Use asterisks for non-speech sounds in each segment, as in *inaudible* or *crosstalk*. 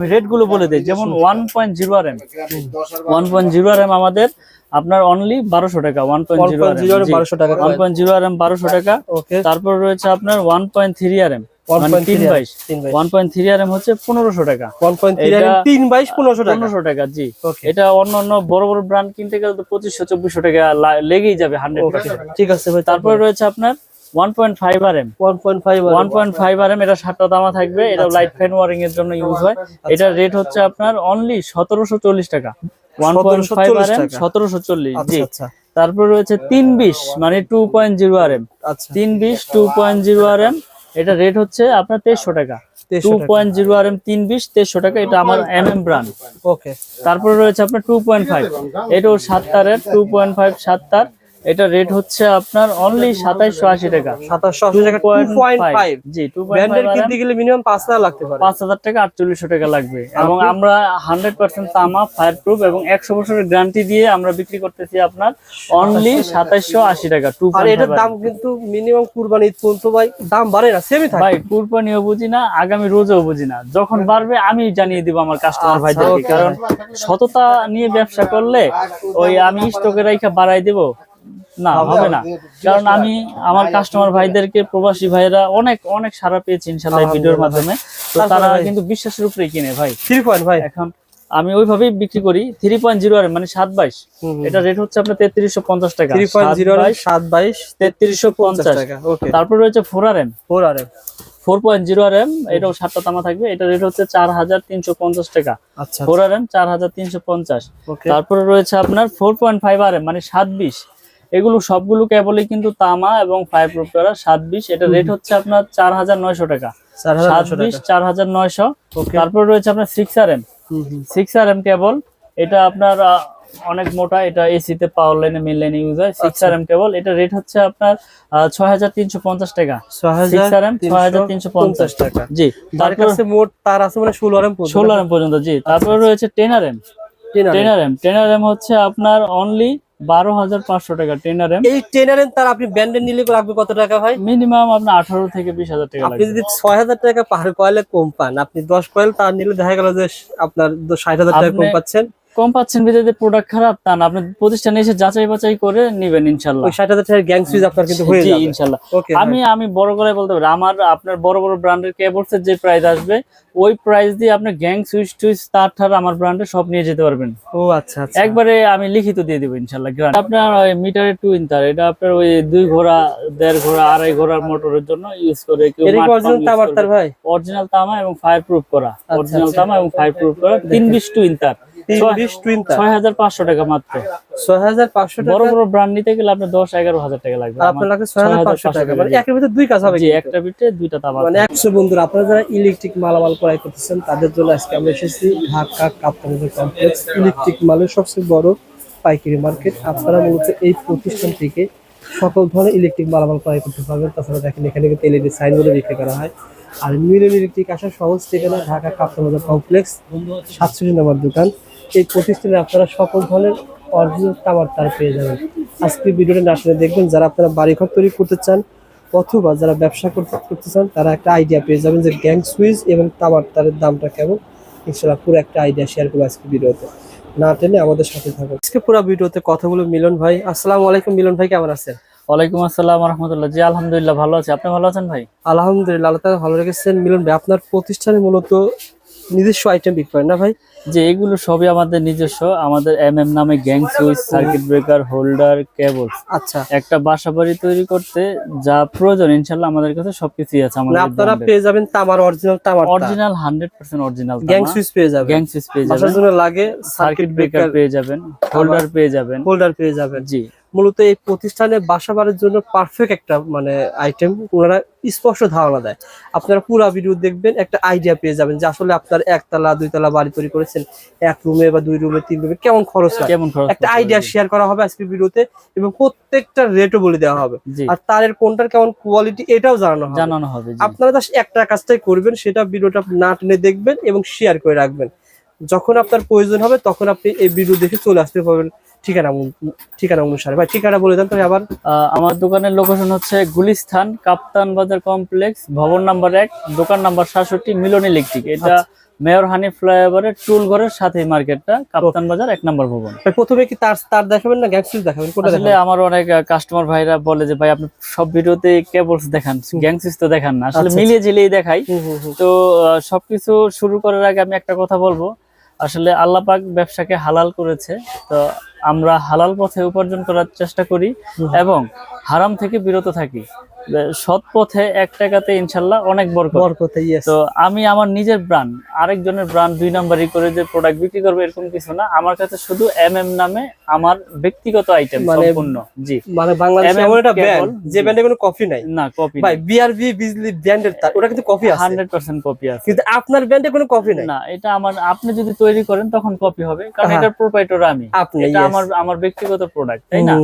রেটগুলো বলে দেয় যেমন one point zero R M one point zero R M আমাদের আপনার অনলি বারোশো টাকা ওয়ান পয়েন্ট জিরো আর 1.0 বারোশো টাকা one point zero R M বারোশো টাকা। ওকে তারপর রয়েছে আপনার one point three R M এটা- অন্য অন্য বড় বড় ব্র্যান্ড কিনতে গেলে তো পঁচিশশো চব্বিশশো টাকা লেগেই যাবে হান্ড্রেড ঠিক আছে তারপরে রয়েছে আপনার one point five R M one point five one point five R M এটা সাতটা দামা থাকবে এটা আচ্ছা। লাইট ফ্যান ওয়ারিং এর জন্য ইউজ হয়। এটার রেট হচ্ছে আপনার অনলি সতেরোশো চল্লিশ টাকা। One point five R 1740 M সতেরোশো চল্লিশ আচ্ছা জি। আচ্ছা। তারপর রয়েছে তিন বিশ মানে two point zero R M আচ্ছা। তিন বিশ two point zero R M এটা রেট হচ্ছে আপনার তেইশশো টাকা। তেইশশো টু টাকা। পয়েন্ট জিরো আর এম তিন বিশ তেইশশো টাকা এটা আমার এম এম ব্র্যান্ড ওকে তারপরে রয়েছে আপনার টু পয়েন্ট ফাইভ এটাও সাত তারের টু পয়েন্ট ফাইভ সাত তার এটা রেট হচ্ছে আপনার অনলি সাতাইশশো আশি টাকা। সাতাশশো আশি টাকা টু পয়েন্ট ফাইভ জি টু পয়েন্ট ব্র্যান্ডের কিনতে গেলে মিনিমাম পাঁচ হাজার লাগতে পারে। পাঁচ হাজার টাকা আটচল্লিশশো টাকা লাগবে। এবং আমরা হান্ড্রেড পার্সেন্ট তামা ফায়ার প্রুফ এবং একশো বছরের গ্যারান্টি দিয়ে আমরা বিক্রি করতেছি আপনার অনলি সাতাইশশো আশি টাকা টু আর এটার দাম কিন্তু মিনিমাম কুরবানি ঈদ পর্যন্ত ভাই দাম বাড়ে না সেমই থাকে। ভাই কুরবানিও বুঝি না আগামী রোজও বুঝি না। যখন বাড়বে আমি জানিয়ে দিব আমার কাস্টমার আচ্ছা, ভাইদেরকে। কারণ সততা নিয়ে ব্যবসা করলে ওই আমি স্টকে রাইখা বাড়াই দেব। না হবে না। কারণ আমি আমার কাস্টমার ভাইদেরকে প্রবাসী ভাইরা অনেক অনেক সারা পেয়েছি ইনশাল্লাহ ভিডিওর মাধ্যমে। তো তারা কিন্তু বিশ্বাসের উপরে কিনে ভাই। থ্রি পয়েন্ট ভাই। এখন আমি ওইভাবেই বিক্রি করি থ্রি পয়েন্ট জিরো মানে সাত বাইশ। এটা রেট হচ্ছে আপনার তেত্রিশশো পঞ্চাশ টাকা। থ্রি পয়েন্ট জিরো সাত বাইশ তেত্রিশশো পঞ্চাশ টাকা তারপর রয়েছে four R M four R M four point zero R M এটাও সাতটা তামা থাকবে এটা রেট হচ্ছে চার হাজার তিনশো পঞ্চাশ টাকা। আচ্ছা ফোর আর এম চার হাজার তিনশো পঞ্চাশ। তারপরে রয়েছে আপনার four point five R M মানে সাত বিশ। এগুলো সবগুলো কেবলই কিন্তু তামা এবং ফাইভ প্রুফ করা। সাত বিশ এটা রেট হচ্ছে আপনার চার হাজার নয়শো টাকা। সাত বিশ চার হাজার নয়শো। তারপর রয়েছে আপনার six R M. Six R M cable এটা আপনার অনেক মোটা এটা এসিতে পাওয়ার লাইনে মেন লাইনে ইউজ হয়। সিক্স আচ্ছা। আর এম কেবল এটা রেট হচ্ছে আপনার ছয় হাজার তিনশো পঞ্চাশ টাকা। সিক্স আর এম ছয় হাজার তিনশো পঞ্চাশ টাকা। জি। তার তারপর কাছে মোট তার আছে মানে ষোলো আর এম ষোলো আর এম পর্যন্ত জি। তারপরে রয়েছে ten R M ten R M ten R M হচ্ছে আপনার অনলি বারো হাজার পাঁচশো টাকা এই তার আপনি নিলে কত টাকা হয় মিনিমাম আপনার আঠারো থেকে বিশ হাজার টাকা আপনি যদি ছয় হাজার টাকা কয়েলে কম পান আপনি দশ কয়েল তার নিলে দেখা গেল যে আপনার ষাট হাজার টাকা কম পাচ্ছেন। কম পাচ্ছেন বিদেশে প্রোডাক্ট খারাপ তা না। আপনি প্রতিষ্ঠানে এসে যাচাই বাছাই করে নিবেন ইনশাল্লাহ। ওই ষাট হাজার টাকার গ্যাং সুইচ আপনার কিন্তু হয়ে যাবে। ইনশাল্লাহ। আমি আমি বড় করে বলতে পারি আমার আপনার বড় বড় ব্র্যান্ডের কেবলস এর যে প্রাইস আসবে ওই প্রাইস দিয়ে আপনি গ্যাং সুইচ টুইচ তার ঠার আমার ব্র্যান্ডে সব নিয়ে যেতে পারবেন। ও আচ্ছা আচ্ছা। একবারে আমি লিখিত দিয়ে দেবো ইনশাল্লাহ আপনার ওই মিটারের টু ইন্টার এটা আপনার ওই দুই ঘোড়া দেড় ঘোড়া আড়াই ঘোড়ার মোটরের জন্য ইউজ করে কেউ অরিজিনাল তামার তার ভাই? অরিজিনাল তামা এবং ফায়ার প্রুফ করা। আচ্ছা, অরিজিনাল আচ্ছা। তামা এবং ফায়ার প্রুফ করা। তিন বিশ টু ইন্টার তার ছয় হাজার পাঁচশো টাকা মাত্র। বড় বড় ব্র্যান্ড নিতে গেলে আপনার টাকা লাগবে। আপনার লাগে 6500 টাকা। মানে একের ভিতরে দুই কাজ হবে জি একটা বিটে দুইটা তামা মানে বন্ধুরা আপনারা যারা ইলেকট্রিক মালামাল ক্রয় করতেছেন তাদের জন্য আজকে আমরা এসেছি ঢাকা কাপ্তানগর কমপ্লেক্স ইলেকট্রিক মালের সবচেয়ে বড় পাইকারি মার্কেট আপনারা মূলত এই প্রতিষ্ঠান থেকে সকল ধরনের ইলেকট্রিক মালামাল ক্রয় করতে পারবেন। তাছাড়া দেখেন এখানে কিন্তু এলইডি সাইনবোর্ডে বিক্রি করা হয়। আর মিলন ইলেকট্রিক আসার সহজ ঠিকানা ঢাকা কাপ্তানগর কমপ্লেক্স সাতষট্টি নম্বর দোকান। এই প্রতিষ্ঠানে আপনারা সকল ধরনের অরিজিনাল তামার তার পেয়ে যাবেন। আজকে ভিডিওটা না শুনে দেখবেন যারা আপনারা বাড়িঘর তৈরি করতে চান অথবা যারা ব্যবসা করতে করতে চান তারা একটা আইডিয়া পেয়ে যাবেন যে গ্যাং সুইচ এবং তামার তারের দামটা কেমন। ইনশাল্লাহ পুরো একটা আইডিয়া শেয়ার করব আজকে ভিডিওতে। না টেনে আমাদের সাথে থাকুন। আজকে পুরো ভিডিওতে কথাগুলো মিলন ভাই। আসসালামু আলাইকুম মিলন ভাই কেমন আছেন? ওয়ালাইকুম আসসালাম রহমতুল্লাহ জি আলহামদুলিল্লাহ ভালো আছে। আপনি ভালো আছেন ভাই? আলহামদুলিল্লাহ আল্লাহ ভালো রেখেছেন। মিলন ভাই আপনার প্রতিষ্ঠানে মূলত নিজস্ব আইটেম বিক্রি করেন না ভাই? যে এগুলো সবই আমাদের নিজস্ব আমাদের এম এম নামে gang switch circuit breaker holder cable আচ্ছা। একটা বাসা বাড়ি তৈরি করতে যা প্রয়োজন ইনশাল্লাহ আমাদের কাছে সবকিছুই আছে মানে আমাদের আপনারা পেয়ে যাবেন তামার অরিজিনাল তামার original hundred percent original gang switch পেয়ে যাবেন। গ্যাং সুইচ পেয়ে বাসার যাবেন। জন্য লাগে সার্কিট ব্রেকার পেয়ে যাবেন হোল্ডার পেয়ে যাবেন। হোল্ডার পেয়ে যাবেন। জি। মূলত এই প্রতিষ্ঠানে বাসা বাড়ির জন্য পারফেক্ট একটা মানে আইটেম ওনারা স্পষ্ট ধারণা দেয়। আপনারা পুরো ভিডিও দেখবেন একটা আইডিয়া পেয়ে যাবেন যে আসলে আপনার একতলা দুইতলা বাড়ি তৈরি করেছেন। এক রুমে বা দুই রুমে তিন রুমে কেমন খরচ হয় কেমন খরচ একটা আইডিয়া শেয়ার করা হবে আজকের ভিডিওতে এবং প্রত্যেকটা রেটও বলে দেওয়া হবে। আর তারের কোনটার কেমন কোয়ালিটি এটাও জানানো হবে। জানানো হবে আপনারা জাস্ট একটা কাজটাই করবেন সেটা ভিডিওটা না টেনে দেখবেন এবং শেয়ার করে রাখবেন। যখন আপনার প্রয়োজন হবে তখন আপনি এই ভিডিও দেখে চলে আসতে পারবেন। ঠিকানা ঠিকানা অনুসারে। ভাই ঠিকানা বলে দেন তাহলে আবার আমার দোকানের লোকেশন হচ্ছে গুলিস্থান কাপ্তান বাজার কমপ্লেক্স ভবন নাম্বার এক দোকান নাম্বার সাতষট্টি মিলন ইলেকট্রিক এটা মেয়র হানি ফ্লাইওভারের টুল ঘরের সাথে মার্কেটটা কাপ্তান বাজার এক নম্বর ভবন। প্রথমে কি তার তার দেখাবেন না গ্যাং দেখাবেন? আসলে আমার অনেক কাস্টমার ভাইরা বলে যে ভাই আপনি সব ভিডিওতে কেবলস দেখান গ্যাং সুইচ তো দেখান না। আসলে আচ্ছা, মিলিয়ে ঝিলিয়ে দেখাই। তো সবকিছু শুরু করার আগে আমি একটা কথা বলব। আসলে আল্লাহ পাক ব্যবসাকে হালাল করেছে তো আমরা হালাল পথে উপার্জন করার চেষ্টা করি এবং হারাম থেকে বিরত থাকি। সৎ পথে এক টাকাতে ইনশাল্লাহ অনেক বরকত। বরকত তো আমি আমার নিজের ব্র্যান্ড আরেকজনের ব্র্যান্ড দুই নাম্বারই করে যে প্রোডাক্ট বিক্রি করব এরকম কিছু না। আমার কাছে শুধু এম এম নামে আমার ব্যক্তিগত আইটেম মানে সম্পূর্ণ জি। মানে বাংলাদেশে এমন একটা ব্র্যান্ড যে। ব্র্যান্ডে কোনো কফি নাই। না কপি ভাই বিআরবি বিজলি ব্র্যান্ডের তার ওটা কিন্তু কফি আছে। হান্ড্রেড পার্সেন্ট কপি আছে। কিন্তু আপনার ব্র্যান্ডে কোনো কফি নাই। না এটা আমার আপনি যদি তৈরি করেন তখন কপি হবে কারণ। এটার প্রোপাইটর আমি। এটা. আমার আমার ব্যক্তিগত প্রোডাক্ট তাই না?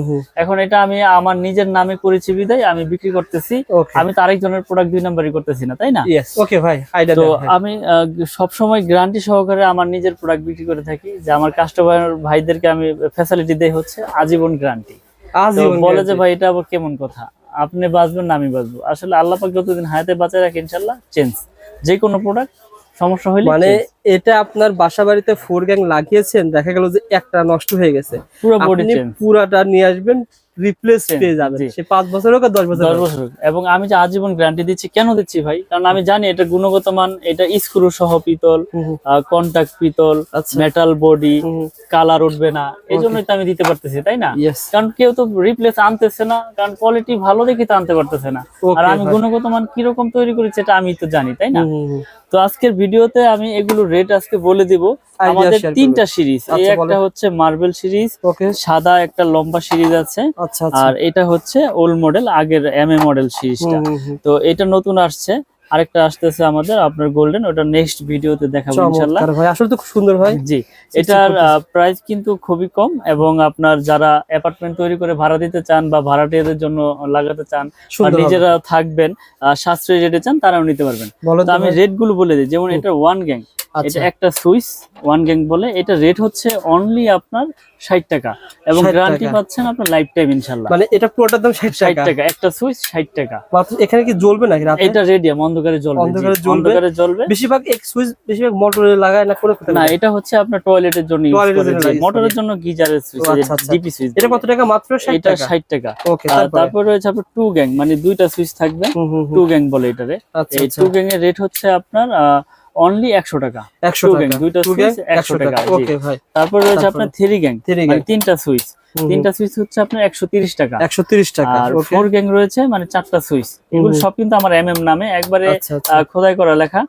এখন এটা আমি আমার নিজের নামে করেছি বিদায় আমি বিক্রি করতেছি। আমি তো আরেকজনের প্রোডাক্ট দুই নাম্বারই করতেছি না তাই না? Okay ভাই তো আমি সব সময় গ্যারান্টি সহকারে আমার নিজের প্রোডাক্ট বিক্রি করে থাকি যে আমার কাস্টমার ভাইদেরকে আমি ফ্যাসিলিটি দেই হচ্ছে আজীবন গ্যারান্টি বলে যে ভাই এটা আবার কেমন কথা? আপনি বাঁচবেন না আমি বাঁচবো। আসলে আল্লাহ পাক যতদিন হায়াতে বাঁচায় রাখে ইনশাল্লাহ চেঞ্জ যে কোনো প্রোডাক্ট সমস্যা হইলে মানে এটা আপনার বাসা বাড়িতে ফোর গ্যাং লাগিয়েছেন দেখা গেল যে একটা নষ্ট হয়ে গেছে। পুরো বডি পুরাটা নিয়ে আসবেন রিপ্লেস পেয়ে যাবেন। সে পাঁচ বছর হোক আর দশ বছর দশ বছর এবং আমি যে আজীবন গ্যারান্টি দিচ্ছি কেন দিচ্ছি ভাই? কারণ আমি জানি এটা গুণগত মান এটা স্ক্রু সহ পিতল কন্টাক্ট পিতল মেটাল বডি কালার উঠবে না। এই জন্যই তো আমি দিতে পারতেছি তাই না? কারণ কেউ তো রিপ্লেস আনতেছে না কারণ কোয়ালিটি ভালো দেখে তো আনতে পারতেছে না। আর আমি গুণগত মান কীরকম তৈরি করেছি এটা আমি তো জানি তাই না। তো আজকের ভিডিওতে আমি এগুলো রেট আজকে বলে দিব। আমাদের তিনটা সিরিজ এই আচ্ছা, একটা হচ্ছে মার্বেল সিরিজ সাদা একটা লম্বা সিরিজ আছে। আচ্ছা। আর এটা হচ্ছে ওল্ড মডেল আগের এম এ মডেল সিরিজটা। তো এটা নতুন আসছে। আরেকটা আসতেছে আমাদের আপনার গোল্ডেন ওটা নেক্সট ভিডিওতে দেখাবো চমৎকার ভাই আসলে তো খুব সুন্দর ভাই। জি এটার প্রাইস কিন্তু খুবই কম এবং আপনার যারা অ্যাপার্টমেন্ট তৈরি করে ভাড়া দিতে চান বা ভাড়াটিয়াদের জন্য লাগাতে চান বা নিজেরা থাকবেন সাশ্রয়ী রেটে চান তারাও নিতে পারবেন। তো আমি রেটগুলো বলে দিই। যেমন এটা ওয়ান গ্যাং আচ্ছা এটা একটা সুইচ ওয়ান গ্যাং বলে। এটা রেট হচ্ছে অনলি আপনার ষাট টাকা। এবং গ্যারান্টি পাচ্ছেন আপনার লাইফ টাইম ইনশাল্লাহ। মানে এটা পুরোটার দাম ষাট ষাট টাকা। টাকা একটা সুইচ ষাট টাকা। মাত্র এখানে কি জ্বলবে নাকি রাতে? এটা রেডিয়াম অন্ধকারে জ্বলবে। অন্ধকারে জ্বলবে? অন্ধকারে জ্বলবে। বেশিরভাগ এক সুইচ বেশিরভাগ মোটরে লাগায় না করে না এটা হচ্ছে আপনার টয়লেটের জন্য ইউজ করে মোটরের জন্য গিজারের সুইচ ও, আচ্ছা, আচ্ছা। ডিপি সুইচ এটা কত টাকা? মাত্র ষাট এটা টাকা? ষাট টাকা। ওকে আর তারপরে? রয়েছে আপনার টু গ্যাং মানে দুইটা সুইচ থাকবে। টু গ্যাং বলে এটারে। আচ্ছা এই আচ্ছা। টু গ্যাং এর রেট হচ্ছে আপনার অনলি একশো টাকা। একশো two টাকা। gang, দুইটা সুইচ switch, 100 টাকা। ওকে ভাই। তারপর রয়েছে আপনার থ্রি গ্যাং থ্রি মানে তিনটা সুইচ। তিনটা সুইচ হচ্ছে আপনার একশো তিরিশ টাকা। একশো তিরিশ টাকা আর ফোর গ্যাং রয়েছে মানে চারটা সুইচ। এগুলো সব কিন্তু আমার এম এম নামে। একবারে আচ্ছা আচ্ছা। খোদাই করা লেখা।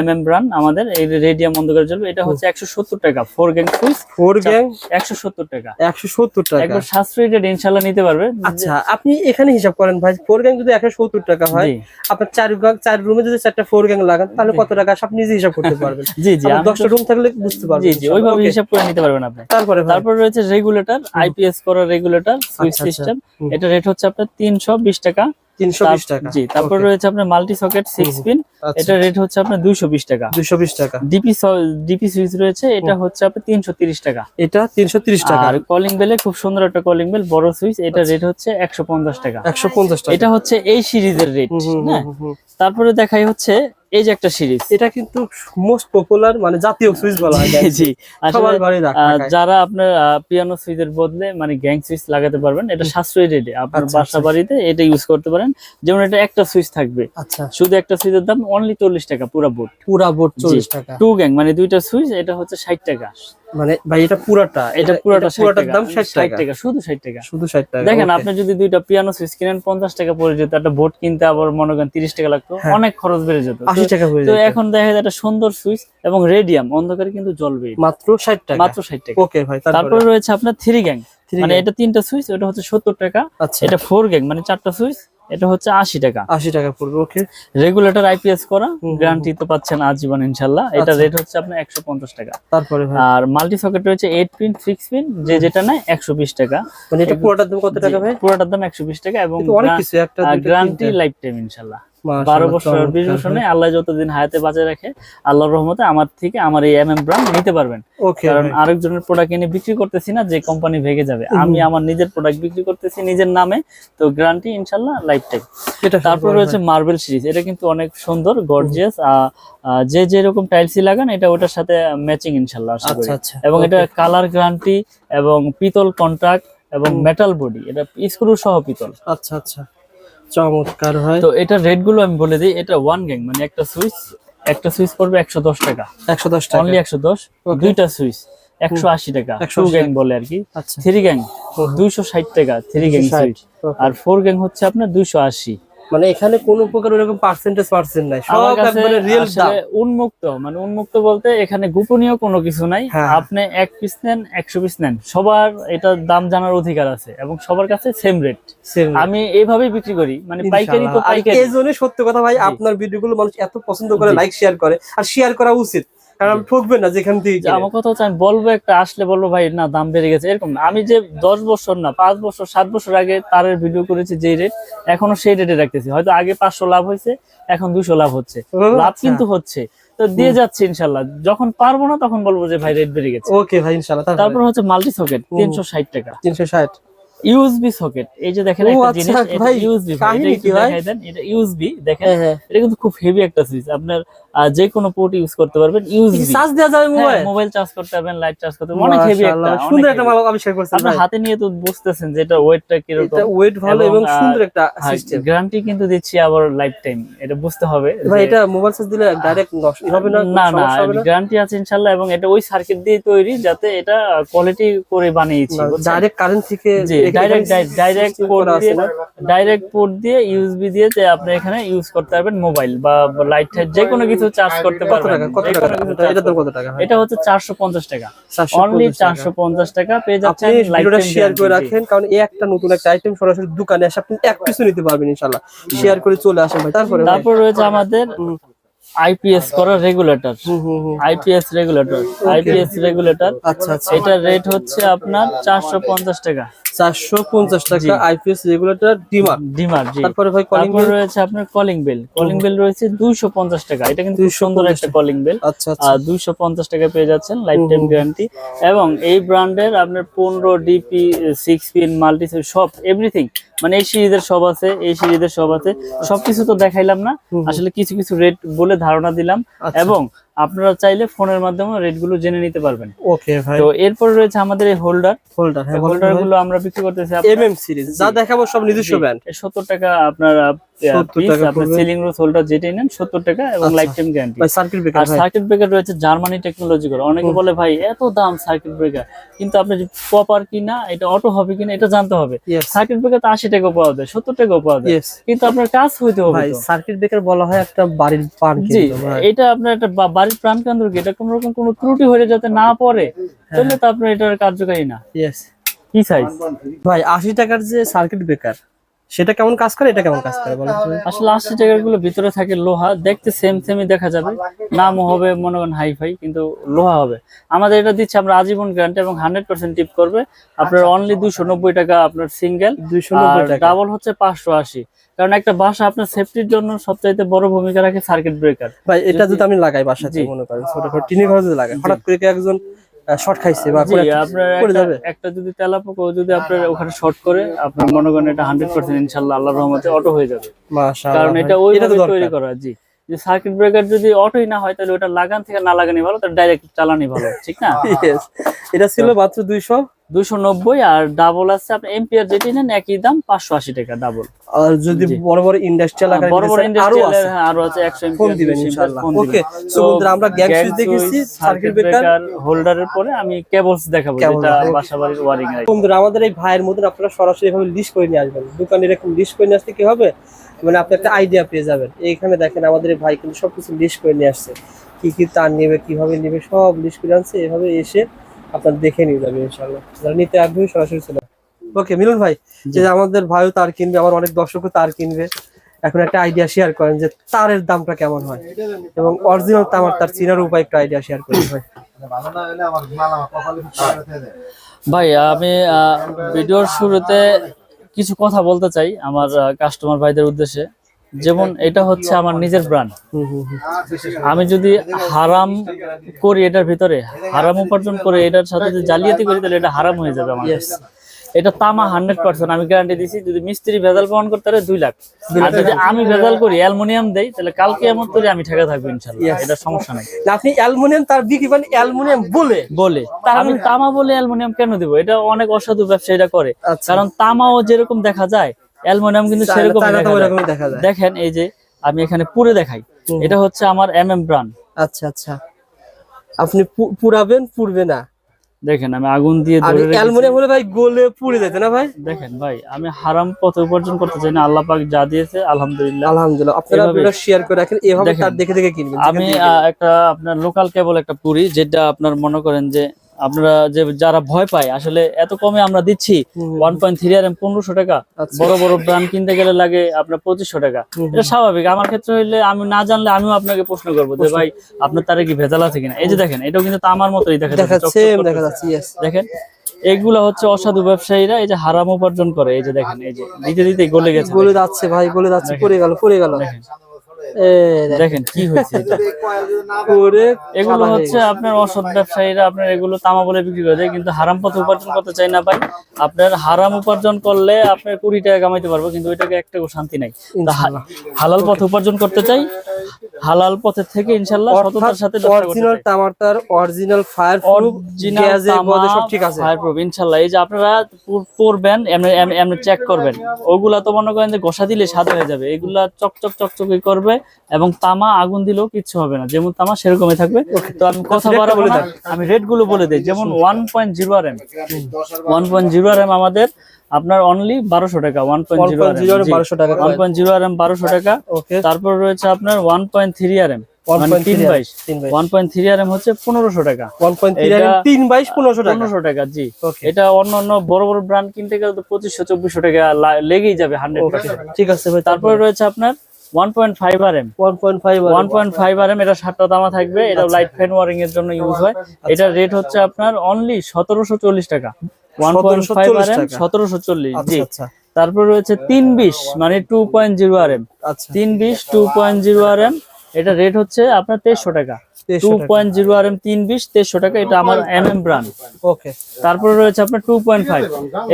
এম এম ব্রান্ড আমাদের এই রেডিয়াম অন্ধকার জ্বলবে এটা হচ্ছে একশো সত্তর টাকা four gang switch. Four gang একশো সত্তর টাকা। একশো সত্তর টাকা। একবার সাশ্রয়ী রেট ইনশাল্লাহ নিতে পারবে। আচ্ছা আপনি এখানে হিসাব করেন ভাই ফোর গ্যাং যদি একশো সত্তর টাকা হয় আপনার চার গ্যাং চার রুমে যদি চারটা ফোর গ্যাং লাগান তাহলে কত টাকা আপনি নিজে হিসাব করতে *laughs* পারবেন? জি জি দশটা রুম থাকলে বুঝতে পারবেন জি জি ওইভাবে হিসাব করে নিতে পারবেন আপনি। তারপরে তারপর রয়েছে রেগুলেটর আইপিএস করা রেগুলেটর সুইচ আচ্ছা, সিস্টেম এটা রেট হচ্ছে আপনার তিনশো বিশ টাকা। তিনশো বিশ টাকা। জি তারপর রয়েছে আপনার মাল্টি সকেট সিক্স হুম, পিন আচ্ছা, এটা রেট হচ্ছে আপনার দুইশো বিশ টাকা। দুশো বিশ টাকা। ডিপি ডিপি সুইচ রয়েছে এটা হচ্ছে আপনার তিনশো তিরিশ টাকা। এটা তিনশো তিরিশ টাকা। আর কলিং বেলে খুব সুন্দর একটা কলিং বেল বড় সুইচ এটা আচ্ছা। রেট হচ্ছে একশো পঞ্চাশ টাকা। একশো পঞ্চাশ টাকা। এটা হচ্ছে এই সিরিজের রেট হ্যাঁ। তারপরে দেখাই হচ্ছে এই যে একটা সিরিজ এটা কিন্তু মোস্ট পপুলার মানে জাতীয় সুইচ বলা হয় জি সবার থাকে। যারা আপনার পিয়ানো সুইচের বদলে মানে গ্যাং সুইচ লাগাতে পারবেন এটা সাশ্রয়ী রেটে আপনার আচ্ছা, বাসা আচ্ছা। বাড়িতে এটা ইউজ করতে পারেন। যেমন এটা একটা সুইচ থাকবে। আচ্ছা। শুধু একটা সুইচের দাম অনলি চল্লিশ টাকা পুরো বোর্ড পুরা বোর্ড চল্লিশ টাকা। টু গ্যাং মানে দুইটা সুইচ এটা হচ্ছে ষাট টাকা। মানে ভাই এটা পুরাটা এটা পুরোটা পুরাটার দাম ষাট ষাট টাকা। টাকা শুধু ষাট টাকা। শুধু ষাট টাকা দেখেন আপনি যদি দুইটা পিয়ানো সুইচ কিনেন পঞ্চাশ টাকা পড়ে যেত একটা বোর্ড কিনতে আবার মনে করেন তিরিশ টাকা লাগতো হ্যাঁ। অনেক খরচ বেড়ে যেত। তো- আশি টাকা হয়ে তো এখন দেখা যায় একটা সুন্দর সুইচ এবং রেডিয়াম অন্ধকারে কিন্তু জ্বলবে মাত্র ষাট টাকা। মাত্র ষাট টাকা। ওকে ভাই তারপরে? রয়েছে আপনার থ্রি গ্যাং মানে এটা তিনটা সুইচ ওটা হচ্ছে সত্তর টাকা। আচ্ছা। এটা ফোর গ্যাং মানে চারটা সুইচ এটা হচ্ছে আশি টাকা। আশি টাকা পড়বে ওকে। রেগুলেটর আইপিএস করা গ্যারান্টি তো পাচ্ছেন আজীবন ইনশাল্লাহ। এটা আচ্ছা। রেট হচ্ছে আপনার একশো পঞ্চাশ টাকা। তারপরে আর মাল্টি সকেট রয়েছে এইট পিন সিক্স পিন যে যেটা নেয় একশো বিশ টাকা। মানে এটা পুরোটার দাম কত টাকা ভাই? পুরোটার দাম একশো বিশ টাকা এবং গ্যারান্টি লাইফ টাইম ইনশাল্লাহ। বারো বছর বিশ বছর। নেই আল্লাহ যতদিন হায়াতে বাঁচায় রাখে আল্লাহর রহমতে আমার থেকে আমার এই এম এম ব্র্যান্ড নিতে পারবেন। কারণ আরেকজনের প্রোডাক্ট এনে বিক্রি করতেছি না যে কোম্পানি ভেঙে যাবে। আমি আমার নিজের প্রোডাক্ট বিক্রি করতেছি নিজের নামে তো গ্যারান্টি ইনশাল্লাহ লাইফ টাইম এটা তারপর রয়েছে মার্বেল সিরিজ এটা কিন্তু অনেক সুন্দর গর্জিয়াস যে যেরকম টাইলসই লাগান এটা ওটার সাথে ম্যাচিং ইনশাল্লাহ আশা করি। আচ্ছা আচ্ছা। এবং এটা কালার গ্যারান্টি এবং পিতল কন্ট্রাক্ট এবং মেটাল বডি এটা স্ক্রু সহ পিতল। আচ্ছা আচ্ছা। চমৎকার হয় তো এটা রেটগুলো আমি বলে দিই এটা ওয়ান গ্যাং মানে একটা সুইচ একটা সুইচ পড়বে একশো দশ টাকা। একশো দশ টাকা। অনলি একশো দশ দুইটা সুইচ একশো আশি টাকা 180 টু গ্যাং বলে আর কি। আচ্ছা। থ্রি গ্যাং দুইশো ষাট টাকা থ্রি গ্যাং সুইচ। আর ফোর গ্যাং হচ্ছে আপনার দুইশো আশি। মানে এখানে কোন প্রকার ওরকম পার্সেন্টেজ পার্সেন্ট নাই। সব একবারে রিয়েল দাম। উন্মুক্ত মানে উন্মুক্ত বলতে এখানে গোপনীয় কোনো কিছু নাই। হ্যাঁ। আপনি এক পিস নেন একশো পিস নেন সবার এটার দাম জানার অধিকার আছে এবং সবার কাছে সেম রেট। আমি এইভাবেই বিক্রি করি মানে পাইকারি তো পাইকারি। এই জন্য সত্য কথা ভাই আপনার ভিডিওগুলো মানুষ এত পছন্দ করে লাইক শেয়ার করে আর শেয়ার করা উচিত। কারণ ঠকবেন না যেখান থেকে আমার কথা হচ্ছে আমি বলব একটা আসলে বলব ভাই না দাম বেড়ে গেছে। এরকম না। আমি যে দশ বছর না পাঁচ বছর সাত বছর আগে তারের ভিডিও করেছি যে রেট এখনও সেই রেটে রাখতেছি। হয়তো আগে পাঁচশো লাভ হয়েছে এখন দুশো লাভ হচ্ছে। লাভ আচ্ছা। কিন্তু হচ্ছে। তো দিয়ে যাচ্ছে ইনশাল্লাহ। যখন পারব না তখন বলব যে ভাই রেট বেড়ে গেছে। ওকে ভাই ইনশাল্লাহ তারপর? তারপর হচ্ছে মাল্টি সকেট তিনশো ষাট টাকা। তিনশো ষাট। ইউএসবি সকেট এই যে দেখেন একটা আচ্ছা, জিনিস এটা ইউএসবি কি? দেখাই দেন এটা ইউএসবি দেখেন। হ্যাঁ হ্যাঁ। এটা কিন্তু খুব হেভি একটা সুইচ আপনার যে কোনো পোর্ট ইউজ করতে পারবেন ইউএসবি চার্জ দেওয়া যাবে মোবাইল মোবাইল চার্জ করতে পারবেন লাইট চার্জ করতে পারবেন। অনেক হেভি একটা সুন্দর একটা। মাল আবিষ্কার করছেন আপনার হাতে নিয়ে তো বুঝতেছেন যে এটা ওয়েটটা কীরকম। এটা ওয়েট ভালো এবং, সুন্দর একটা সিস্টেম গ্যারান্টি কিন্তু দিচ্ছি আবার লাইফ টাইম এটা বুঝতে হবে ভাই এটা মোবাইল চার্জ দিলে ডাইরেক্ট নষ্ট হবে না না না। গ্যারান্টি আছে ইনশাল্লাহ এবং এটা ওই সার্কিট দিয়ে তৈরি যাতে এটা কোয়ালিটি করে বানিয়েছি ডাইরেক্ট কারেন্ট থেকে ডাইরেক্ট ডাইরেক্ট পোর্ট আছে দিয়ে না? ডাইরেক্ট পোর্ট দিয়ে ইউএসবি দিয়ে যে আপনি এখানে ইউজ করতে পারবেন মোবাইল বা লাইট যে কোনো কিছু চার্জ করতে কত টাকা? কত টাকা? এটা charge এটা তো করতে- কত টাকা? এটা হচ্ছে চারশো পঞ্চাশ টাকা। 450 অনলি টাকা। চারশো পঞ্চাশ টাকা পেয়ে যাচ্ছেন ভিডিওটা শেয়ার করে রাখেন কারণ এই একটা নতুন একটা আইটেম সরাসরি দোকানে এসে আপনি এক নিতে পারবেন ইনশাআল্লাহ। শেয়ার করে চলে আসেন ভাই। তারপরে তারপর রয়েছে আমাদের আইপিএস করা regulator IPS regulator IPS regulator আচ্ছা আচ্ছা। এটার রেট হচ্ছে আপনার চারশো পঞ্চাশ টাকা। চারশো পঞ্চাশ টাকা। IPS regulator dimmer. ডিমার জি। তারপরে ভাই কলিং তারপর রয়েছে আপনার কলিং বেল কলিং বেল রয়েছে দুইশো পঞ্চাশ টাকা। এটা কিন্তু সুন্দর একটা কলিং বেল আচ্ছা আচ্ছা। আর দুইশো পঞ্চাশ টাকা পেয়ে যাচ্ছেন লাইফ টাইম গ্যারান্টি এবং এই ব্র্যান্ডের আপনার পনেরো ডিপি সিক্স পিন মাল্টি সব এভরিথিং মানে এই সিরিজের সব আছে এই সিরিজের সব আছে। সবকিছু তো দেখাইলাম না। আসলে কিছু কিছু রেট বলে ধারণা দিলাম। আচ্ছা। এবং আপনারা চাইলে ফোনের মাধ্যমে রেটগুলো জেনে নিতে পারবেন। ওকে ভাই। তো এরপর রয়েছে আমাদের এই হোল্ডার হোল্ডার হ্যাঁ হোল্ডারগুলো আমরা বিক্রি করতেছি এমএম সিরিজ যা দেখাবো সব নিজস্ব ব্র্যান্ড সত্তর টাকা আপনার 70 টাকা আপনার। সিলিং রোজ হোল্ডার যেটাই নেন সত্তর টাকা এবং। Life time guarantee circuit breaker আর সার্কিট ব্রেকার রয়েছে জার্মানি টেকনোলজি করে। অনেকে বলে ভাই এত দাম সার্কিট ব্রেকার কিন্তু আপনি প্রপার কিনা এটা অটো হবে কিনা এটা জানতে হবে। সার্কিট ব্রেকার তো আশি টাকা পাওয়া যায় সত্তর টাকাও পাওয়া যায় কিন্তু আপনার কাজ হইতে হবে ভাই সার্কিট ব্রেকার বলা হয় একটা বাড়ির জি এটা আপনার একটা বাড়ির প্রাণ কেন্দ্র কি? এটা কোনো রকম কোনো ত্রুটি হয়ে যাতে না পড়ে হ্যাঁ। তাহলে তো আপনার এটার কার্যকারী না। কি সাইজ ভাই আশি টাকার যে সার্কিট ব্রেকার সেটা কেমন কাজ করে এটা কেমন কাজ করে বলেন তো? আসলে আশি টাকারগুলো ভিতরে থাকে লোহা দেখতে সেম সেমই দেখা যাবে। নামও হবে মনে করেন হাই ফাই কিন্তু লোহা হবে। আমাদের এটা দিচ্ছে আমরা আজীবন গ্যারান্টি এবং হান্ড্রেড পার্সেন্ট টিপ করবে। আপনার অনলি দুশো নব্বই টাকা আপনার সিঙ্গেল নব্বই টাকা। ডাবল হচ্ছে পাঁচশো আশি। কারণ একটা বাসা আপনার সেফটির জন্য সবচাইতে বড় ভূমিকা রাখে সার্কিট ব্রেকার ভাই এটা যদি আমি লাগাই বাসাতে জি। মনে করেন ছোট ছোট টিনের ঘরে যদি লাগাই হঠাৎ করে একজন শর্ট খাইছে বা একটা- যাবে। যদি তেলাপোকা যদি আপনার ওখানে শর্ট করে আপনার মনে করেন এটা হান্ড্রেড পার্সেন্ট ইনশাল্লাহ আল্লাহর রহমতে অটো হয়ে যাবে। কারণ এটা ওই তৈরি করা জি। যে সার্কিট ব্রেকার যদি অটোই না হয় তাহলে ওটা লাগান থেকে না লাগানি ভালো তাহলে ডাইরেক্ট চালানি ভালো ঠিক না? *laughs* এটা ছিল মাত্র দুইশো। দুইশো নব্বই আর ডাবল আছে আপনি এম্পিয়ার যেটি নেন একই দাম পাঁচশো আশি টাকা ডাবল আর যদি বড় বড় ইন্ডাস্ট্রিয়াল বড় বড় আরও ইন্ডাস্ট্রিয়াল আছে। আরও আছে একশো ফোন দিবেন ইনশাআল্লাহ ওকে সো বন্ধুরা আমরা গ্যাং সুইচ দেখেছি সার্কিট ব্রেকার হোল্ডারের পরে আমি কেবলস দেখাবো যেটা বন্ধুরা আমাদের এই ভাইয়ের মধ্যে আপনারা সরাসরি এভাবে লিস্ট করে নিয়ে আসবেন। দোকানে এরকম লিস্ট করে নিয়ে আসতে কি হবে? মানে আপনি একটা আইডিয়া পেয়ে যাবেন। এইখানে দেখেন আমাদের এই ভাই কিন্তু সবকিছু লিস্ট করে নিয়ে আসছে। কি কি তার নেবে কীভাবে নেবে সব লিস্ট করে আনছে। এভাবে এসে আপনার দেখে নিয়ে যাবে ইনশাআল্লাহ। যারা নিতে আগ্রহী সরাসরি চলে ওকে মিলন ভাই যে আমাদের ভাইও তার কিনবে আমার অনেক দর্শকও তার কিনবে। এখন একটা আইডিয়া শেয়ার করেন যে তারের দামটা কেমন হয়। এবং অরিজিনাল তামার তার চিনার উপায় একটা আইডিয়া শেয়ার করেন ভাই। ভাই আমি আহ, ভিডিওর শুরুতে কিছু কথা বলতে চাই আমার কাস্টমার ভাইদের উদ্দেশ্যে যেমন এটা হচ্ছে আমার নিজের ব্র্যান্ড। আমি যদি হারাম করি এটার ভিতরে, হারাম উপার্জন করে এটার সাথে যদি জালিয়াতি করি, তাহলে এটা হারাম হয়ে যাবে আমার. এটা তামা হান্ড্রেড পার্সেন্ট আমি গ্যারান্টি দিছি যদি মিস্ত্রি ভেজাল প্রমাণ করতে পারে দুই লাখ। আর যদি আমি ভেজাল করি অ্যালুমিনিয়াম দেই তাহলে কালকে এমন করে আমি ঠেকা থাকব ইনশাল্লাহ। এটা সমস্যা নাই। আপনি অ্যালুমিনিয়াম তার বিক্রি করেন অ্যালুমিনিয়াম বলে। বলে। আমি তামা বলে অ্যালুমিনিয়াম কেন দিব? এটা অনেক অসাধু ব্যবসায়ীরা করে। আচ্ছা। কারণ তামাও যেরকম দেখা যায় অ্যালুমিনিয়াম কিন্তু সেরকম দেখা যায়। ওরকমই দেখা যায়। দেখেন এই যে আমি এখানে পুরে দেখাই। এটা হচ্ছে আমার এম এম ব্রান্ড আচ্ছা আচ্ছা। আপনি পুরাবেন পুরবে না। দেখেন আমি আগুন দিয়ে ধরে। অ্যালুমিনিয়াম হলে ভাই গলে পুড়ে যেত না ভাই? দেখেন ভাই আমি হারাম পথ উপার্জন করতে চাই না আল্লাহ পাক যা দিয়েছে আলহামদুলিল্লাহ। আলহামদুলিল্লাহ আপনারা ভিডিও শেয়ার করে রাখেন এভাবে তার দেখে দেখে কিনবেন আমি আহ, একটা আপনার লোকাল কেবল একটা পুরি যেটা আপনার মনে করেন যে আপনারা যে যারা ভয় পায় আসলে এত কমে আমরা দিচ্ছি। One point three R M পনেরোশো টাকা। আচ্ছা। বড় বড় ব্র্যান্ড কিনতে গেলে লাগে আপনার পঁচিশশো টাকা। এটা স্বাভাবিক। আমার ক্ষেত্রে হইলে আমি না জানলে আমিও আপনাকে প্রশ্ন করব যে ভাই আপনার তারে কি ভেজাল আছে কিনা? এই যে দেখেন এটাও কিন্তু আমার মতোই দেখা যাচ্ছে দেখা যাচ্ছে দেখেন এগুলা হচ্ছে অসাধু ব্যবসায়ীরা এই যে হারাম উপার্জন করে। এই যে দেখেন এই যে দিতে দিতে গলে গেছে। গলে যাচ্ছে ভাই গলে যাচ্ছে পড়ে গেল পড়ে গেল। দেখেন। দেখেন। কি হয়েছে এগুলো হচ্ছে আপনার অসৎ ব্যবসায়ীরা আপনার এগুলো তামা বলে বিক্রি করে দেয় কিন্তু হারাম পথে উপার্জন করতে চাই না ভাই। আপনার হারাম উপার্জন করলে আপনার কুড়ি টাকা কামাইতে পারব কিন্তু ওইটাকে একটা শান্তি নাই। হালাল পথে উপার্জন করতে চাই হালাল পথে থেকে ইনশাল্লাহ সততার সাথে অরিজিনাল চাই। অরিজিনাল ফায়ার প্রুফ তামা, সব ঠিক আছে। fireproof, ইনশাল্লাহ। এই যে আপনারা পর- পরবেন এমনি এমনি- এমনি চেক করবেন। ওগুলা তো মনে করেন যে ঘষা দিলে সাদা হয়ে যাবে। এগুলা চকচক চকচকে করবে এবং তামা আগুন দিলেও কিচ্ছু হবে না। যেমন তামা সেরকমই থাকবে। তো আমি কথা rate টা বাড়াবো বলে দেন। আমি রেটগুলো বলে দিই। যেমন one point zero R M one point zero R M আমাদের আপনার অনলি বারোশো টাকা one point zero R 1.0 M বারোশো টাকা one point zero R M বারোশো টাকা। ওকে তারপর রয়েছে আপনার one point three R M পনেরোশো টাকা। টাকা। জি। এটা অন্য অন্য বড় বড় ব্র্যান্ড কিনতে গেলে পঁচিশশো চব্বিশশো টাকা লেগেই যাবে হান্ড্রেড ঠিক আছে তারপরে রয়েছে আপনার one point five R M one point five one point five R M এটা সাতটা দামা থাকবে এটা আচ্ছা। লাইট ফ্যান ওয়ারিং এর জন্য ইউজ হয়। এটার রেট হচ্ছে আপনার অনলি সতেরোশো চল্লিশ টাকা। One point five R 1740 M সতেরোশো চল্লিশ জি। আচ্ছা। আচ্ছা তারপর রয়েছে তিন বিশ মানে two point zero R M আচ্ছা। তিন বিশ two point zero R M এটা রেট হচ্ছে আপনার তেইশশো টাকা। টু 2300 টাকা। পয়েন্ট জিরো আর এম তিন বিশ তেইশশো টাকা এটা আমার এম এম ব্র্যান্ড ওকে তারপরে রয়েছে আপনার টু পয়েন্ট ফাইভ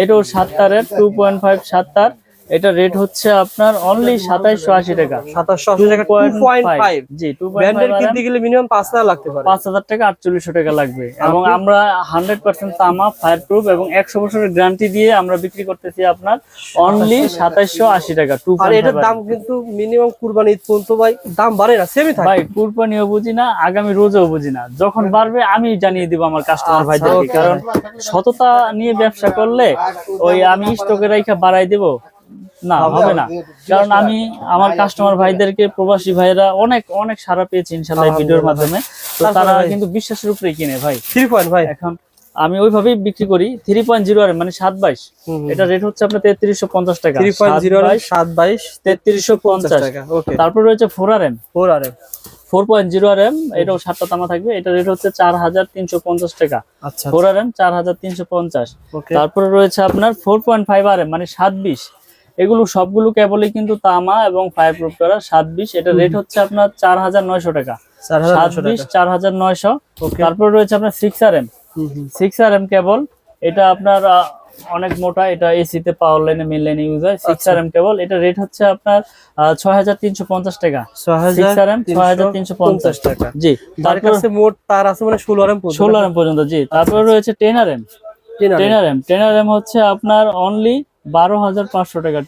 এটাও সাত তারের টু পয়েন্ট ফাইভ সাত তার এটা রেট হচ্ছে আপনার অনলি সাতাইশশো আশি টাকা। সাতাশশো আশি টাকা টু পয়েন্ট ফাইভ জি টু পয়েন্ট ব্র্যান্ডের কিনতে গেলে মিনিমাম পাঁচ হাজার লাগতে পারে। পাঁচ হাজার টাকা আটচল্লিশশো টাকা লাগবে। এবং আমরা হান্ড্রেড পার্সেন্ট তামা ফায়ার প্রুফ এবং একশো বছরের গ্যারান্টি দিয়ে আমরা বিক্রি করতেছি আপনার অনলি সাতাইশশো আশি টাকা। টু আর এটার দাম কিন্তু মিনিমাম কুরবানি ঈদ পর্যন্ত ভাই দাম বাড়ে না সেমই থাকে। ভাই কুরবানিও বুঝি না আগামী রোজও বুঝি না। যখন বাড়বে আমি জানিয়ে দিব আমার কাস্টমার আচ্ছা, ভাইদেরকে কারণ সততা নিয়ে ব্যবসা করলে ওই আমি স্টকে রাইখা বাড়াই দেব। না হবে না। কারণ আমি আমার কাস্টমার ভাইদেরকে প্রবাসী ভাইরা অনেক অনেক সারা পেয়েছি ইনশাল্লাহ ভিডিওর মাধ্যমে। তো তারা কিন্তু বিশ্বাসের উপরে কিনে ভাই। থ্রি পয়েন্ট ভাই। এখন আমি ওইভাবেই বিক্রি করি থ্রি পয়েন্ট জিরো আর মানে সাত বাইশ। এটা রেট হচ্ছে আপনার তেত্রিশশো পঞ্চাশ টাকা। সাত বাইশ তেত্রিশশো পঞ্চাশ টাকা তারপর রয়েছে four R M four R M four point zero R M এটাও সাতটা তামা থাকবে। এটা রেট হচ্ছে চার হাজার তিনশো পঞ্চাশ টাকা। আচ্ছা ফোর আর এম চার হাজার তিনশো পঞ্চাশ। তারপরে রয়েছে আপনার four point five R M মানে সাত বিশ। এগুলো সবগুলো কেবলই কিন্তু তামা এবং ফায়ার প্রুফ করা সাত বিশ। এটা রেট হচ্ছে আপনার চার হাজার নয়শো টাকা। চার হাজার সাত বিশ চার হাজার নয়শো। তারপর রয়েছে আপনার six R M. Six R M cable. এটা আপনার অনেক মোটা এটা এসিতে পাওয়ার লাইনে মেন লাইনে ইউজ হয়। সিক্স আচ্ছা। R M cable. এটা রেট হচ্ছে আপনার ছয় হাজার তিনশো পঞ্চাশ টাকা। সিক্স আর এম ছয় হাজার তিনশো পঞ্চাশ। টাকা। জি। তার তারপর কাছে মোট তার আছে মানে ষোলো আর এম ষোলো আর এম পর্যন্ত জি। তারপরে রয়েছে ten R M ten R M ten R M হচ্ছে আপনার অনলি বারো হাজার পাঁচশো টাকা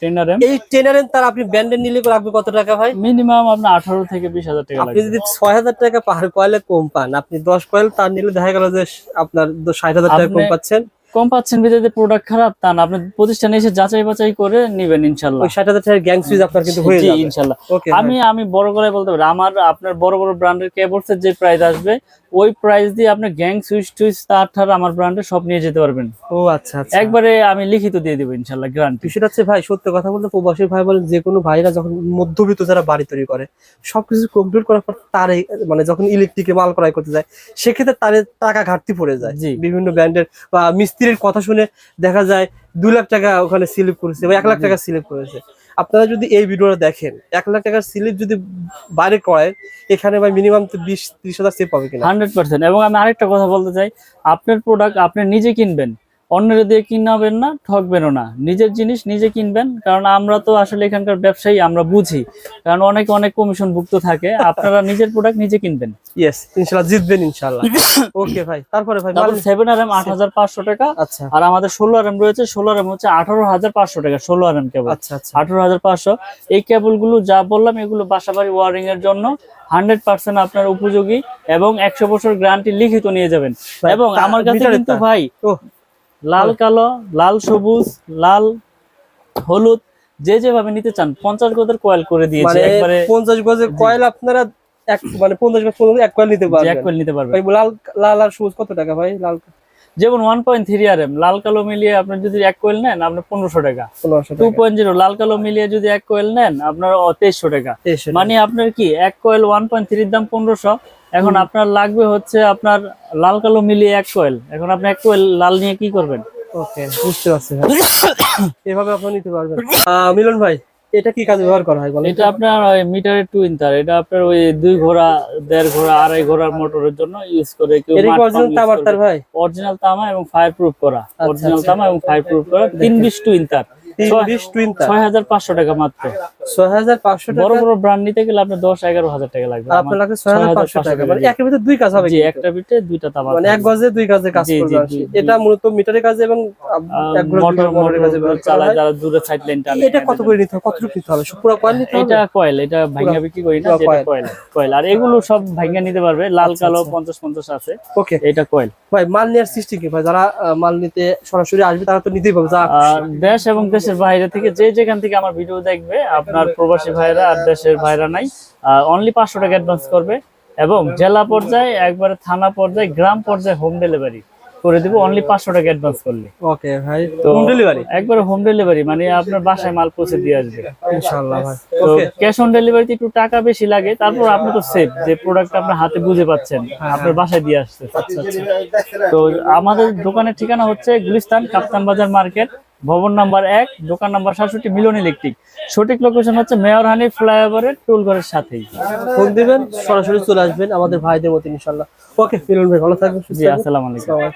এই টেনার তার আপনি ব্যান্ডের নিলে লাগবে কত টাকা ভাই? মিনিমাম আপনার আঠারো থেকে বিশ হাজার টাকা আপনি যদি ছয় হাজার টাকা পার কয়েলে কম পান আপনি দশ কয়েল তার নিলে দেখা গেল যে আপনার ষাট হাজার টাকা কম পাচ্ছেন। কম পাচ্ছেন প্রোডাক্ট খারাপ তা না আপনি প্রতিষ্ঠানে এসে যাচাই বাছাই করে নিবেন ইনশাল্লাহ। ষাট হাজার টাকার গ্যাং সুইচ আপনার কিন্তু হয়ে যাবে। ইনশাল্লাহ। আমি আমি বড় করে বলতে পারি আমার আপনার বড় বড় ব্র্যান্ডের কেবলস এর যে প্রাইস আসবে ওই প্রাইস দিয়ে আপনি গ্যাং সুইচ টুইচ তার ঠার আমার ব্র্যান্ডে সব নিয়ে যেতে পারবেন। ও আচ্ছা আচ্ছা। একবারে আমি লিখিত দিয়ে দিব ইনশাল্লাহ গ্যারান্টি বিষয়টা হচ্ছে ভাই সত্য কথা বলতে প্রবাসী ভাই বলেন যে কোনো ভাইরা যখন মধ্যবিত্ত যারা বাড়ি তৈরি করে সবকিছু কমপ্লিট করার পর তারে মানে যখন ইলেকট্রিকে মাল ক্রয় করতে যায় সেক্ষেত্রে তারে টাকা ঘাটতি পড়ে যায়। জি। বিভিন্ন ব্র্যান্ডের বা মিস্ত্রির কথা শুনে দেখা যায় দুই লাখ টাকা ওখানে সিলিপ করেছে বা এক লাখ টাকা সিলিপ করেছে। আপনারা যদি এই ভিডিওটা দেখেন, এক লাখ টাকার স্লিপ যদি বাইরে করেন এখানে ভাই মিনিমাম তো বিশ, ত্রিশ হাজার সেভ পাবে কিনা? Hundred percent. এবং আমি আরেকটা কথা বলতে চাই, আপনার প্রোডাক্ট আপনি নিজে কিনবেন। অন্যের দিয়ে কিনাবেন না ঠকবেনও না। নিজের জিনিস নিজে কিনবেন কারণ আমরা তো আসলে এখানকার ব্যবসায়ী আমরা বুঝি। কারণ অনেক অনেক কমিশন ভুক্ত থাকে আপনারা নিজের প্রোডাক্ট নিজে কিনবেন। ইয়েস জিতবেন ওকে ভাই তারপরে ভাই তারপর টাকা আচ্ছা। আর আমাদের রয়েছে হচ্ছে আঠারো হাজার পাঁচশো টাকা ষোলো আর এম কেবল আচ্ছা আচ্ছা। আঠারো হাজার পাঁচশো। এই কেবলগুলো যা বললাম এগুলো বাসাবাড়ি ওয়ারিং এর জন্য হান্ড্রেড পার্সেন্ট আপনার উপযোগী এবং একশো বছর গ্যারান্টি লিখিত নিয়ে যাবেন। এবং আমার কাছে কিন্তু ভাই লাল কালো লাল সবুজ লাল হলুদ যে যেভাবে নিতে চান পঞ্চাশ গজের কয়েল করে দিয়েছে মানে একবারে পঞ্চাশ গজের কয়েল আপনারা এক মানে পঞ্চাশ গজ পর্যন্ত এক কয়েল নিতে যে এক কয়েল নিতে পারবেন। ভাই লাল লাল আর সবুজ কত টাকা ভাই? লাল যেমন one point three R M লাল কালো মিলিয়ে আপনি যদি এক কয়েল নেন আপনার পনেরোশো টাকা। টু পয়েন্ট জিরো লাল কালো মিলিয়ে যদি এক কয়েল নেন আপনার তেইশশো টাকা। মানে আপনার কি এক কয়েল ওয়ান পয়েন্ট থ্রির দাম পনেরোশো এখন আপনার লাগবে হচ্ছে আপনার লাল কালো মিলিয়ে এক কয়েল এখন আপনি এক কয়েল লাল নিয়ে কি করবেন? ওকে বুঝতে পারছি এভাবে আপনি নিতে পারবেন। মিলন ভাই এটা কি কাজে ব্যবহার করা হয় বলেন? এটা আপনার মিটারের টুইন তার এটা আপনার ওই দুই ঘোড়া দেড় ঘোড়া আড়াই ঘোড়ার মোটরের জন্য ইউজ করে কেউ অরিজিনাল তামার তার ভাই? অরিজিনাল তামা এবং ফায়ার প্রুফ করা অরিজিনাল আচ্ছা। তামা এবং ফায়ার প্রুফ করা তিন বিশ টুইন তার তিন ছয়- বিশ টুইন তার। ছয় হাজার পাঁচশো টাকা মাত্র। ছয় হাজার পাঁচশো বড় বড় ব্র্যান্ড নিতে গেলে আপনার দশ এগারো হাজার টাকা লাগবে। আপনার লাগছে ছয় হাজার পাঁচশো টাকা। মানে একের ভিতরে দুই কাজ হবে জি একটা বিটে দুইটা তামা মানে এক গজে দুই কাজে কাজ করবে জি, আর কি। জি, জি। এটা মূলত মিটারের কাজে এবং এক মোটর মোটরের কাজে ব্যবহার করা চালায় হয়। যারা দূরে সাইড লাইন টানে এটা কত করে নিতে হবে? কতটুকু নিতে হবে? পুরো কয়েল নিতে হবে? এটা কয়েল এটা ভাঙ্গা বিক্রি করি না যেটা কয়েল কয়েল আর এগুলো সব ভাঙ্গা নিতে পারবে লাল আচ্ছা, কালো আচ্ছা। পঞ্চাশ পঞ্চাশ আছে। ওকে এটা কয়েল ভাই মাল নেওয়ার সৃষ্টি কি? ভাই যারা মাল নিতে সরাসরি আসবে তারা তো নিতেই আর দেশ এবং দেশের বাইরে থেকে যে যেখান থেকে আমার ভিডিও দেখবে আপনার প্রবাসী ভাইরা আর দেশের ভাইরা নাই অনলি পাঁচশো টাকা অ্যাডভান্স করবে এবং জেলা পর্যায়ে একবারে থানা পর্যায়ে গ্রাম পর্যায়ে হোম ডেলিভারি করে দিব অনলি পাঁচশো টাকা অ্যাডভান্স করলে। ওকে ভাই তো হোম ডেলিভারি একবারে হোম ডেলিভারি মানে আপনার বাসায় মাল পৌঁছে দিয়ে আসবে। ইনশাআল্লাহ ভাই। তো ক্যাশ অন ডেলিভারিতে একটু টাকা বেশি লাগে তারপর আপনি তো সেফ যে প্রোডাক্ট আপনার হাতে বুঝে পাচ্ছেন আপনার বাসায় দিয়ে আসছে। তো আমাদের দোকানের ঠিকানা হচ্ছে গুলিস্তান কাপ্তান বাজার মার্কেট ভবন নাম্বার এক দোকান নাম্বার সাতষট্টি মিলন ইলেকট্রিক সঠিক লোকেশন হচ্ছে মেয়র হানি ফ্লাইওভারের টোল ঘরের সাথেই ফোন দিবেন সরাসরি চলে আসবেন আমাদের ভাইদের মতো ইনশাল্লাহ ওকে মিলন ভাই ভালো থাকবেন জি। আসসালামু আলাইকুম।